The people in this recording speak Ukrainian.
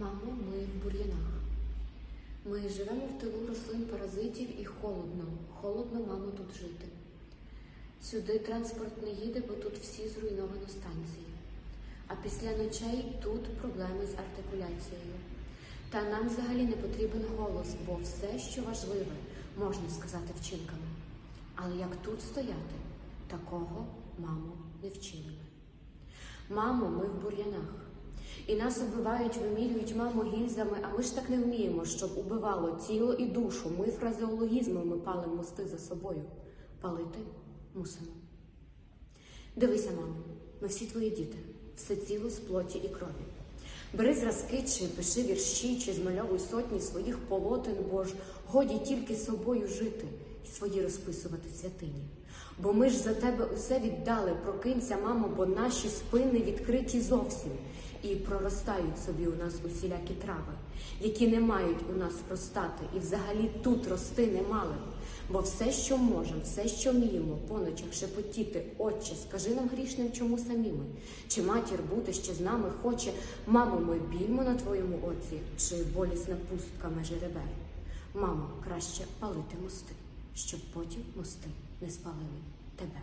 Мамо, ми в бур'янах. Ми живемо в тилу рослин паразитів і холодно. Холодно, мамо, тут жити. Сюди транспорт не їде, бо тут всі зруйновано станції. А після ночей тут проблеми з артикуляцією. Та нам взагалі не потрібен голос, бо все, що важливе, можна сказати вчинками. Але як тут стояти, такого, мамо, не вчили ми. Мамо, ми в бур'янах. І нас убивають, вимірюють мамо гільзами, а ми ж так не вміємо, щоб убивало тіло і душу. Ми фразеологізмами палимо мости за собою. Палити мусимо. Дивися, мамо, ми всі твої діти, все ціло з плоті і крові. Бери зразки, чи пиши вірші, чи змальовуй сотні своїх полотен, бо ж годі тільки собою жити свої розписувати святині. Бо ми ж за тебе усе віддали, прокинься, мамо, бо наші спини відкриті зовсім і проростають собі у нас усілякі трави, які не мають у нас простати, і взагалі тут рости не мали. Бо все, що можемо, все, що вміємо, по ночах шепотіти, Отче, скажи нам грішним, чому самі ми? Чи матір бути ще з нами хоче, мамо, ми більмо на твоєму оці, чи болісна пустка межі ребер? Мамо, краще палити мости, щоб потім мости не спалили тебе.